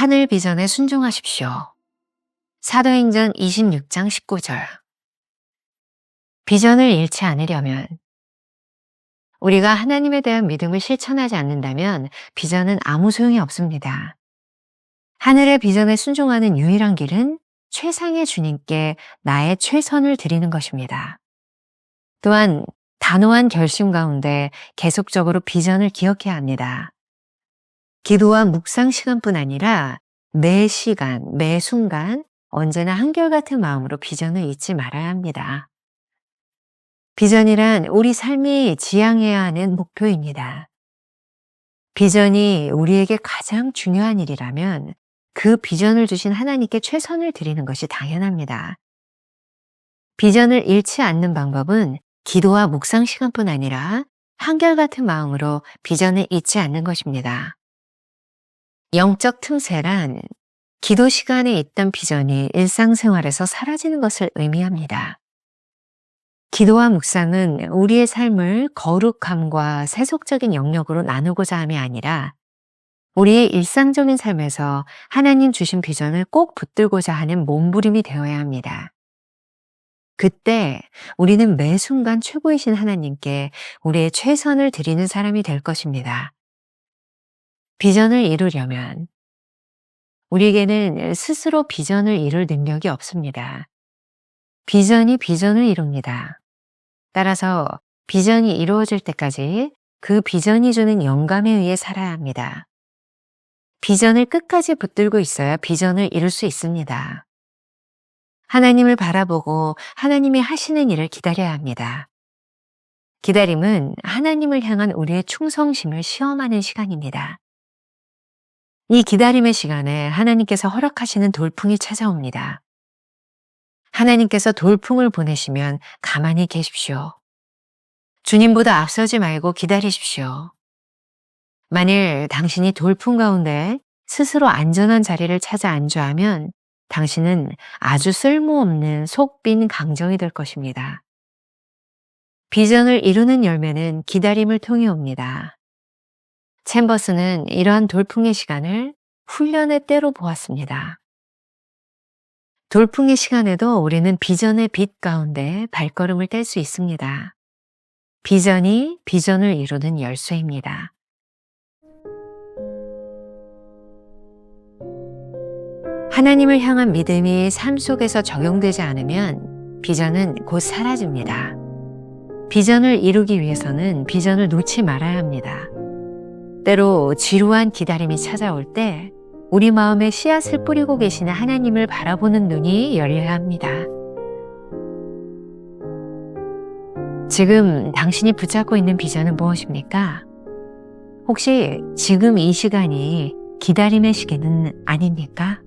하늘 비전에 순종하십시오. 사도행전 26장 19절. 비전을 잃지 않으려면 우리가 하나님에 대한 믿음을 실천하지 않는다면 비전은 아무 소용이 없습니다. 하늘의 비전에 순종하는 유일한 길은 최상의 주님께 나의 최선을 드리는 것입니다. 또한 단호한 결심 가운데 계속적으로 비전을 기억해야 합니다. 기도와 묵상 시간뿐 아니라 매 시간, 매 순간 언제나 한결같은 마음으로 비전을 잊지 말아야 합니다. 비전이란 우리 삶이 지향해야 하는 목표입니다. 비전이 우리에게 가장 중요한 일이라면 그 비전을 주신 하나님께 최선을 드리는 것이 당연합니다. 비전을 잃지 않는 방법은 기도와 묵상 시간뿐 아니라 한결같은 마음으로 비전을 잊지 않는 것입니다. 영적 틈새란 기도 시간에 있던 비전이 일상생활에서 사라지는 것을 의미합니다. 기도와 묵상은 우리의 삶을 거룩함과 세속적인 영역으로 나누고자 함이 아니라 우리의 일상적인 삶에서 하나님 주신 비전을 꼭 붙들고자 하는 몸부림이 되어야 합니다. 그때 우리는 매 순간 최고이신 하나님께 우리의 최선을 드리는 사람이 될 것입니다. 비전을 이루려면 우리에게는 스스로 비전을 이룰 능력이 없습니다. 비전이 비전을 이룹니다. 따라서 비전이 이루어질 때까지 그 비전이 주는 영감에 의해 살아야 합니다. 비전을 끝까지 붙들고 있어야 비전을 이룰 수 있습니다. 하나님을 바라보고 하나님이 하시는 일을 기다려야 합니다. 기다림은 하나님을 향한 우리의 충성심을 시험하는 시간입니다. 이 기다림의 시간에 하나님께서 허락하시는 돌풍이 찾아옵니다. 하나님께서 돌풍을 보내시면 가만히 계십시오. 주님보다 앞서지 말고 기다리십시오. 만일 당신이 돌풍 가운데 스스로 안전한 자리를 찾아 안주하면 당신은 아주 쓸모없는 속 빈 강정이 될 것입니다. 비전을 이루는 열매는 기다림을 통해 옵니다. 챔버스는 이러한 돌풍의 시간을 훈련의 때로 보았습니다. 돌풍의 시간에도 우리는 비전의 빛 가운데 발걸음을 뗄 수 있습니다. 비전이 비전을 이루는 열쇠입니다. 하나님을 향한 믿음이 삶 속에서 적용되지 않으면 비전은 곧 사라집니다. 비전을 이루기 위해서는 비전을 놓지 말아야 합니다. 때로 지루한 기다림이 찾아올 때 우리 마음에 씨앗을 뿌리고 계시는 하나님을 바라보는 눈이 열려야 합니다. 지금 당신이 붙잡고 있는 비전은 무엇입니까? 혹시 지금 이 시간이 기다림의 시기는 아닙니까?